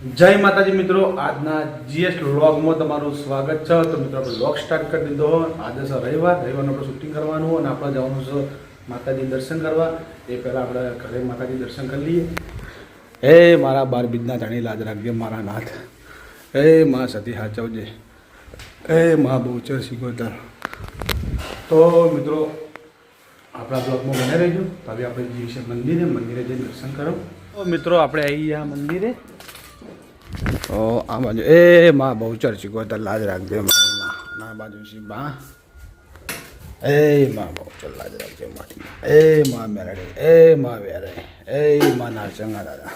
જય માતાજી મિત્રો, આજના જીએસ લોગમાં તમારું સ્વાગત છે. તો મિત્રો, આપણે લોગ સ્ટાર્ટ કરી દીધો. આજે છે રવિવાર, રવિવારનું આપણે શૂટિંગ કરવાનું અને આપણે જવાનું છે માતાજી દર્શન કરવા. એ પહેલાં આપણે ઘરે માતાજી દર્શન કરી લઈએ. હે મારા બાર બીજના જાણી લાજ રાખજે, મારા નાથ. હે મા સતી હાચવજે. હે મા બહુચર શીખોતર તો મિત્રો, આપણા બ્લોગમાં બને રહીશું તો આપણે જઈએ મંદિરે. મંદિરે જઈને દર્શન કરો. મિત્રો, આપણે આવી ગયા મંદિરે. ઓ, આ બાજુ. એ માં બહુચર શીખોતર લાજ રાખજે મારી ના બાજુ શી બા એ, માં બહુચર લાજ રાખજે મારી માં. એ, માં, મેરડી. એ, માં વેરે એ, માં નારસંગા દાદા.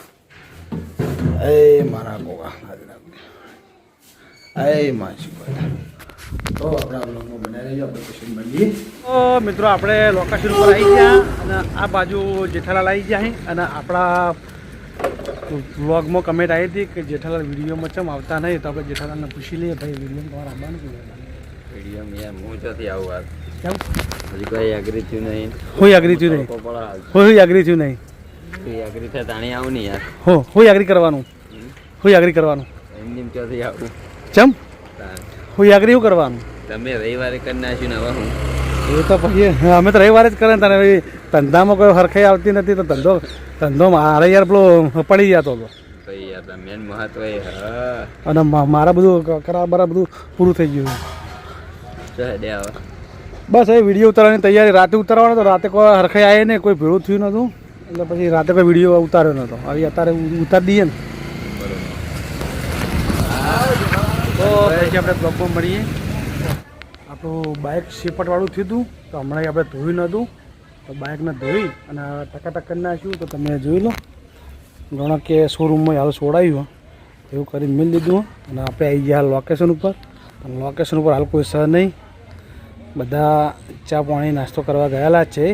એ, મારા ગોગા. લાજ રાખજે. એ, માં શીખોતર તો તો મિત્રો, આપણે લોકેશન ઉપર આવી ગયા અને આ બાજુ જેઠાલાલ આવી ગયા અને આપણા વ્લોગમાં કમેન્ટ આવી હતી કે જેઠાલાલ વિડીયોમાં ચમ આવતા નહીં તો આપણે જેઠાલાલને પૂછી લઈએ ભાઈ વીડિયો તમારે આવવાનું કે વીડિયો મેં હું ચોથી આવું વાત? કેમ? હજી કોઈ થયું નહીં. હું આગ્રી થયું નહીં? હું એગ્રી થયું નહીં? કોઈ એગ્રી થાય તાણી આવું નહીં યાર. હો એગ્રી કરવાનું? હું એગ્રી કરવાનું? એમની એમ ચોથી આવું? ચમ? તાણ. હું શું કરવાનું? તમે રવિવારે કરી નાખ્યું ને હવે હું? એ તો પછી અમે તો રવિવારે જ કરે તને ધંધામાં કોઈ હરખાઈ આવતી નથી તો ધંધો ધંધો મારે યાર પેલો પડી જતો હતો. અને મા- મારા બધું કરા બરા બધું પૂરું થઈ ગયું. બસ એ વીડિયો ઉતારવાની તૈયારી. રાતે ઉતારવાનો તો રાતે કોઈ હરખાઈ આવે ને કોઈ ભેળું થયું નહોતું. એટલે પછી રાતે કોઈ વીડિયો ઉતાર્યો નહોતો. હવે અત્યારે ઉતારી દઈએ ને. તો પછી આપણે બ્લોગમાં મળીએ. આપણું બાઇક શેપટવાળું થયું હતું તો હમણાં આપણે ધોયું નહોતું. તો બાઇકને ધોઈ અને ટકાટક કરી નાખ્યું. તો તમે જોઈ લો. ઘણા કે શોરૂમમાં હાલ છોડાયું એવું કરી મિલ દીધું અને આપણે આવી ગયા લોકેશન ઉપર. લોકેશન ઉપર હાલ કોઈ સહ નહીં. બધા ચા પાણી નાસ્તો કરવા ગયેલા છે.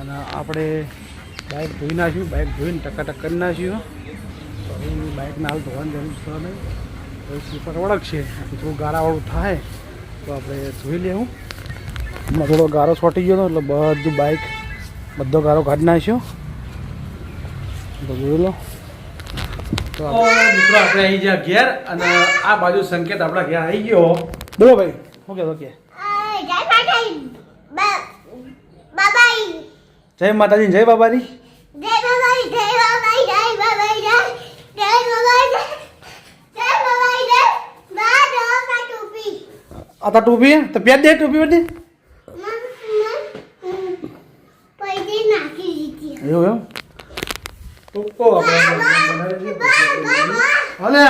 અને આપણે બાઇક ધોઈ નાખ્યું. બાઇક ધોઈને ટકાટક કરી નાખ્યું. તો હવે બાઇકને હાલ ધોવાની જરૂર સહ નહીં. તો સ્લીપર વળગશે થોડું ગારાવાળું થાય, તો આપણે ધોઈ લેવું. હમણાં થોડો ગારો છોટી ગયો હતો એટલે બધું બાઇક બધો ગારો કાઢી નાખ્યો. તો જોઈ લો. તો મિત્રો આપણે આવી ગયા ઘેર અને આ બાજુ સંકેત આપણા ઘેર આવી ગયો. બોલો ભાઈ શું કહેતો કે? જય માતાજી. જય માતાજી બાબાની જય જય જય જય જય જય જય જય. આ તો ટોપી તો પહેર દે ટોપી બધી. એવું એમ? ટૂંકો આપણે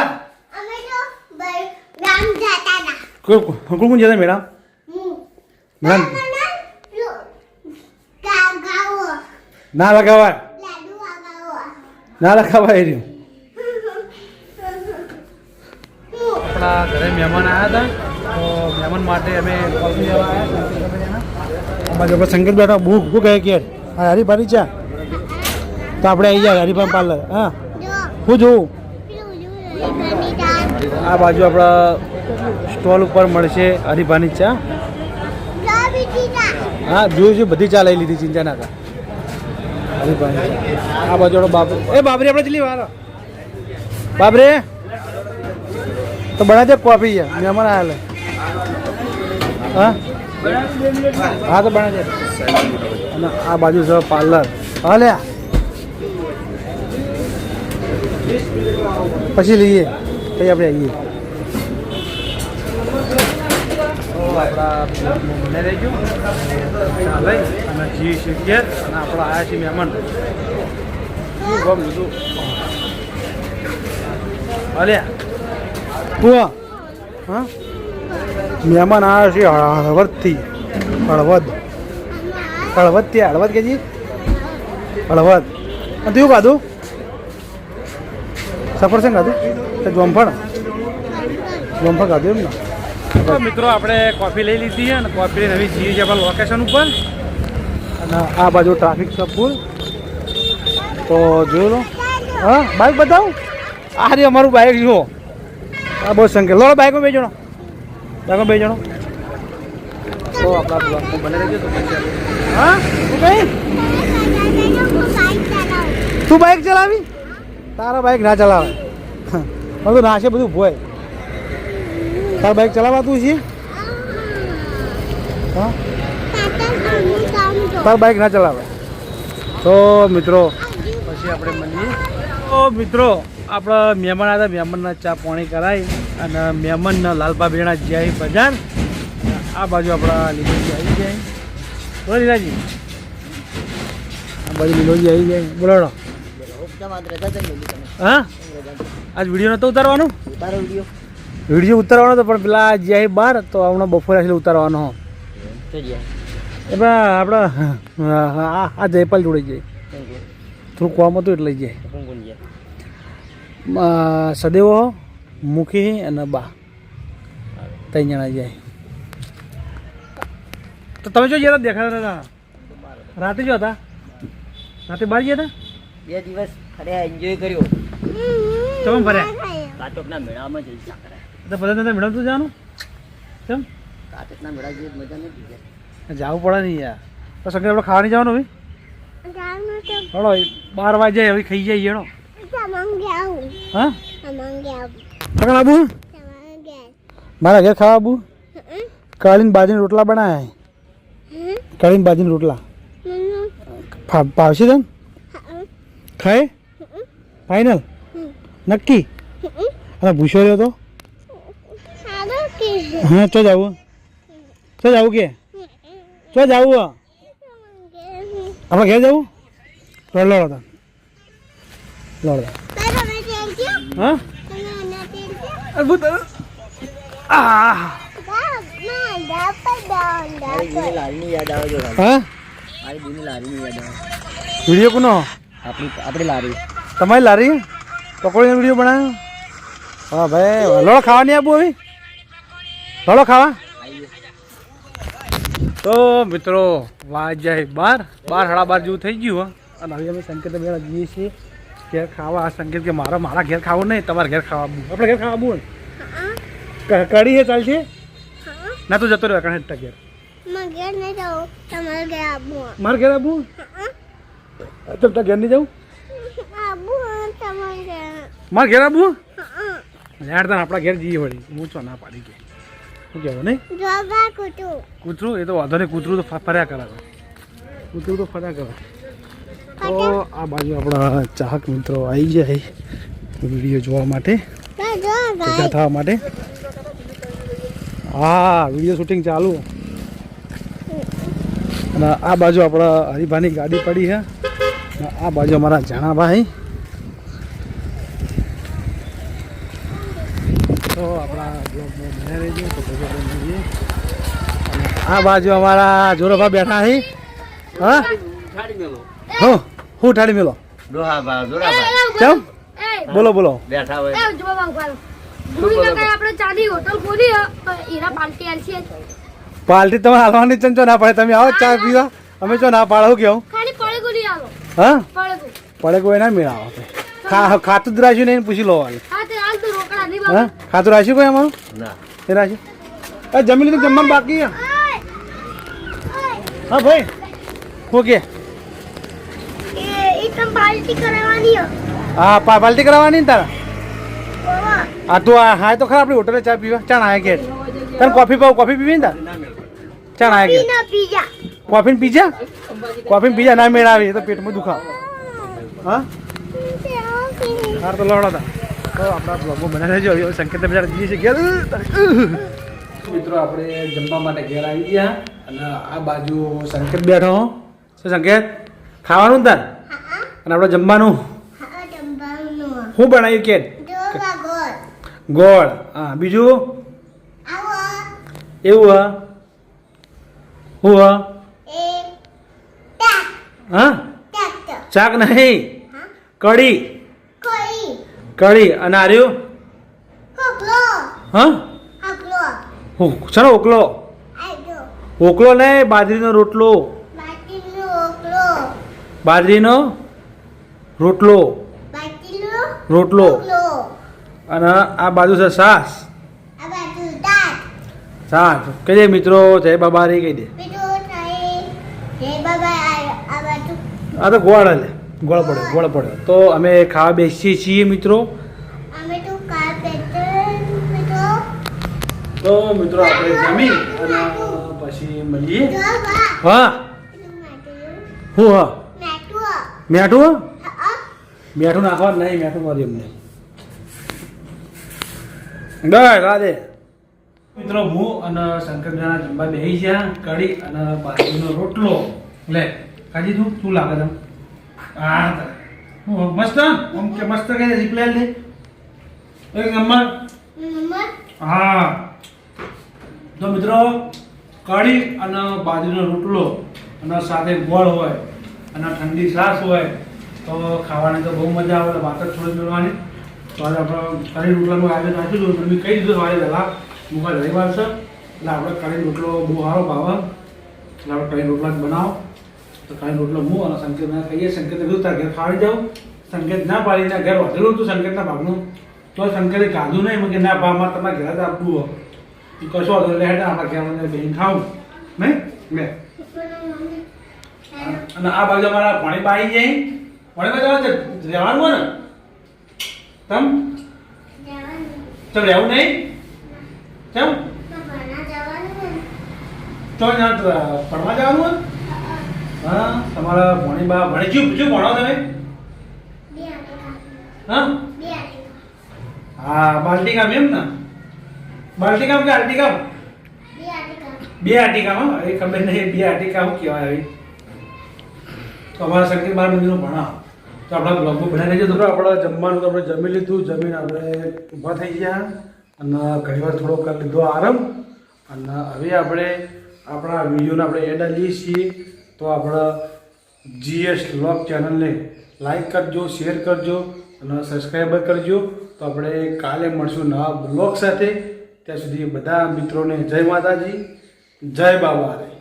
કોણ કોણ જતા મેડમ મેડમ ના લગાવાય. ના લગાવાય રહ્યું આપણા ઘરે મહેમાન આવ્યા હતા. તો મહેમાન માટે અમે કોફી લેવા આવ્યા બાજુ આપણે સંકેત બેઠા ભૂખ ભૂખ કહે કે હા ભારી ચા તો આપણે આવી જાય હરીફાઈ પાર્લર, હા? શું જોવું જોયું આ બાજુ આપણા સ્ટોલ ઉપર મળશે હરીફાની ચા. હા, જોયું છે, બધી ચા લઈ લીધી ચિંતા ના ચા. આ બાજુ બાબરે એ બાપરે, આપણે ચલી વાર બાબરે તો બના દે કોફી છે મહેમાન આવેલા હા? હા, તો બના દે. અને આ બાજુ છે પાર્લર. હા, લે. પછી લઈએ. પછી આપણે આવીએ. આપણા મને રહેજો ચાલે અને જી અને આપણા આવ્યા છીએ મહેમાન. શું ગમ લીધું અલ્યા. હા? મહેમાન આવ્યા છે હળવદથી. હળવદ. હળવદ ત્યાં હળવદ કે જી? હળવદ. અને તું ખાધું? સફરજન ખાધું તે જોમફળ? જોમફળ ખાધું એમ ને તો મિત્રો આપણે કોફી લઈ લીધી છે અને કોફી નવી જીએ છે આપણે લોકેશન ઉપર. અને આ બાજુ ટ્રાફિક છે ફૂલ તો જોઈ લો. હા બાઇક બતાવું? આ રે અમારું બાઇક જુઓ. આ બહુ સંકેત લો બાઇકમાં બે જણો. બાઇકો બે જણો. તો આપણા બને રહેજો. તો હા? શું કહી? તું બાઇક ચલાવી? તારા બાઇક ના ચલાવે. બધું નાશે બધું ભોય. તારા બાઈક ચલાવાતું છે તો તાર બાઈક ના ચલાવે. તો મિત્રો, પછી આપણે મળીએ. તો મિત્રો, આપણા મહેમાન હતા. મહેમાનના ચા પાણી કરાવી અને મહેમાનના લાલપા બેણા જ્યાં બજાર. આ બાજુ આપણા લીલોજી આવી જાય બોલો લીલાજી. આ બાજુ લીલોજી આવી જાય બોલો હેડો. હા? આજ વીડિયો નતો ઉતારવાનો? વીડિયો. ઉતારવાનો તો પણ પેલા જ્યાં બહાર તો હમણાં બપોરે એટલે ઉતારવાનો હો. આપણા આ આ જયપાલ જોડે જાય થોડું કોમ હતું એટલે જાય સદેવો મુખી અને બા. ત્રણ જણા જાય તો તમે જો ગયા હતા દેખાતા હતા. રાતે જો હતા? રાતે બહાર ગયા હતા? બે દિવસ ફર્યા એન્જોય કર્યો. ચમ ફર્યા કાટોકના મેળામાં જઈ કર્યા તો બધા તને મેળા તો જાનું કેમ કાટોકના મેળા જેવી મજા નથી ગયા જવું પડે નહીં યાર. તો સંગે આપણે ખાવા નહીં જવાનું હવે? હળો બાર વાગે હવે ખાઈ જઈએ એનો હા? સગન આબુ? મારા ઘેર ખાવા આબુ? કાળીને બાજરીના રોટલા બનાવ્યા કાળીન બાજરીના રોટલા. ભાવશે તને? ખાય? ફાઇનલ નક્કી? અને ભૂસો રહ્યો તો? હા તો જાવું તો જાવું કે? તો જાવું આપણે ઘેર જવું? લડ લડો લડ હા? અદ્ભુત આ વીડિયો કોનો? આપણી આપણી લારી. તમારી લારી? પકોડીનો વીડિયો બનાવ્યો? હા ભાઈ લડો ખાવા નહીં આપવું હવે લડો ખાવા? તો મિત્રો વાજાય બાર. બાર સાડા બાર જેવું થઈ ગયું હો. અને હવે અમે સંકેત બેડા જઈએ છીએ. ઘેર ખાવા આ સંકેત કે મારા મારા ઘેર ખાવું નહીં તમારે ઘેર ખાવા આવવું આપણે ઘેર ખાવા આવવું કઢી છે ચાલશે? ના તું જતો રહ્યો ઘેર. મગર ઘેર જાઓ તમારે આબુ મારે ઘેર આવવું તો ઘેર નહીં જવું? મારે ઘેર આવવું યાર તને આપણા ઘેર જઈએ વળી. હું છો ના પાડી કે. શું કહેવું નહીં? કૂતરું. એ તો વાંધો નહીં. કૂતરું તો ફર્યા કરે. કૂતરું તો ફર્યા કરે. તો આ બાજુ આપણા ચાહક મિત્રો આવી જાય વીડિયો જોવા માટે. ભેગા થવા માટે. હા વીડિયો શૂટિંગ ચાલુ. અને આ બાજુ આપણા હરિભાની ગાડી પડી છે. આ બાજુ અમારા જાણાભાઈ. તો આપણા બ્લોગમાં બન્યા રહેજો તો પછી આપણે મળીએ. આ બાજુ અમારા જોરોભા બેઠા છે હા? હો હું ઉઠાડી મેલો. ડોહાબા જોરાબા કેમ? બોલો બોલો. બેઠા હોય. હે, હે. પાર્ટી તમે હાલવાની ચંચો ના પાડે. તમે આવો ચા પીવા. અમે ચો ના પાડો કેવું? પડે હા? પડે કોઈ ના મેળાવો ખા ખાતું જ રાખ્યું નહીં પૂછી લો હાલ હા તે હાલ તો રોકડા નહીં હા? ખાતું રાખ્યું કોઈ અમારું ના. એ રાખ્યું. એ જમી લીધું જમવાનું બાકી હા ભાઈ ઓકે હા પા પાર્ટી કરાવવાની ને તારા? આ તું હા તો ખરા આપણી હોટલે ચા પીવા. ચાણ આયા કે તને કોફી પાવ કોફી પીવી ને તાર? ચાણ આયા કે કોફી ને પીજા? કોફી ને પીજા ના મેળાવી તો પેટમાં દુખાવ. હા? હાર તો લડો હતા તો આપણા બ્લોગો બનાવી રહેજો. હવે સંકેત બજાર જઈએ છીએ. ઘેર. મિત્રો આપણે જમવા માટે ઘેર આવી ગયા અને આ બાજુ સંકેત બેઠો શું સંકેત? ખાવાનું તાર? અને આપણે જમવાનું? શું બનાવ્યું કે ગોળ. ગોળ. હા બીજું? એવું હા? શું હા? હા? ચાક શાક નહીં કઢી? કઢી અને આર્યું હા? ચાલો ઓકલો ઓકલો નહીં બાજરીનો રોટલો. બાજરીનો રોટલો. રોટલો. અને આ બાજુ છે સાસ. સાસ. કહી દે મિત્રો જય બાબા રે કહી દે. આ તો ગોળ લે. ગોળ પડે ગોળ પડે તો અમે ખાવા બેસીએ છીએ મિત્રો. તું મિત્રો. આપણે જમી અને પછી મળીએ. હા? હું હા? મેઠું મેઠું નાખવા નહીં મેઠું મારી અમને. ડર રાધે. મિત્રો હું અને શંકરભાઈ જમવા બેસી ગયા કઢી અને બાજરીનો રોટલો. લે ખાજી તું શું લાગે તને? હા મસ્ત ઓમ કે મસ્ત કે રિપ્લાય લે. એક નંબર. હા. તો મિત્રો કઢી અને બાજરીનો રોટલો અને સાથે ગોળ હોય અને ઠંડી છાશ હોય તો ખાવાની તો બહુ મજા આવે વાત જ થોડી મેળવાની તો આજે આપણે કઢી રોટલાનું આયોજન રાખી દઉં તમે કહી દીધું સવારે પહેલાં મુકા રવિવાર છે એટલે આપણે કઢી રોટલો બહુ સારો ભાવે. એટલે આપણે કઢી રોટલા જ બનાવો. તો કઢી રોટલો હું અને સંકેતને કહીએ સંકેત કીધું તાર ઘેર ખાવી જાઉં સંકેત ના પાડીને ઘેર વધેલું હતું સંકેતના ભાગનું. તો સંકેતે કાઢું નહીં કે ના ભાવમાં તમારે ઘેર જ આપવું હોય. કશો વાંધો નહીં, લે આપણા ઘેર મને બેન ખાવું નહીં લે અને આ બાજુ અમારા પાણી પાઈ જાય પાણી બાજુ રહેવાનું ને? તમ? તો રહેવું નહીં? કેમ તો ભણા ભણવા જવાનું હોય? હા, તમારા ભણી બા ભણી શું શું ભણો તમે? હા? હા બાલ્ટી કામ એમ ને? બાલ્ટી કામ કે આલ્ટી કામ બે આટી કામ એ ખબર નહીં, બે આટી કામ કહેવાય આવી. તો અમારા શંકર બાર મંદિરનું ભણા તો આપણા બ્લોગમાં ભણાઈ રહેજો. તો આપણે જમવાનું તો આપણે જમી લીધું, જમીને આપણે ઊભા થઈ ગયા અને ઘણી વાર થોડો કરી લીધો આરામ. અને હવે આપણે આપણા વિડીયોને આપણે એડ આવીએ છીએ. તો આપણા જીએસ બ્લોગ ચેનલને લાઈક કરજો શેર કરજો અને સબસ્ક્રાઈબર કરજો. તો આપણે કાલે મળશું નવા બ્લોગ સાથે. ત્યાં સુધી બધા મિત્રોને જય માતાજી, જય બાબા.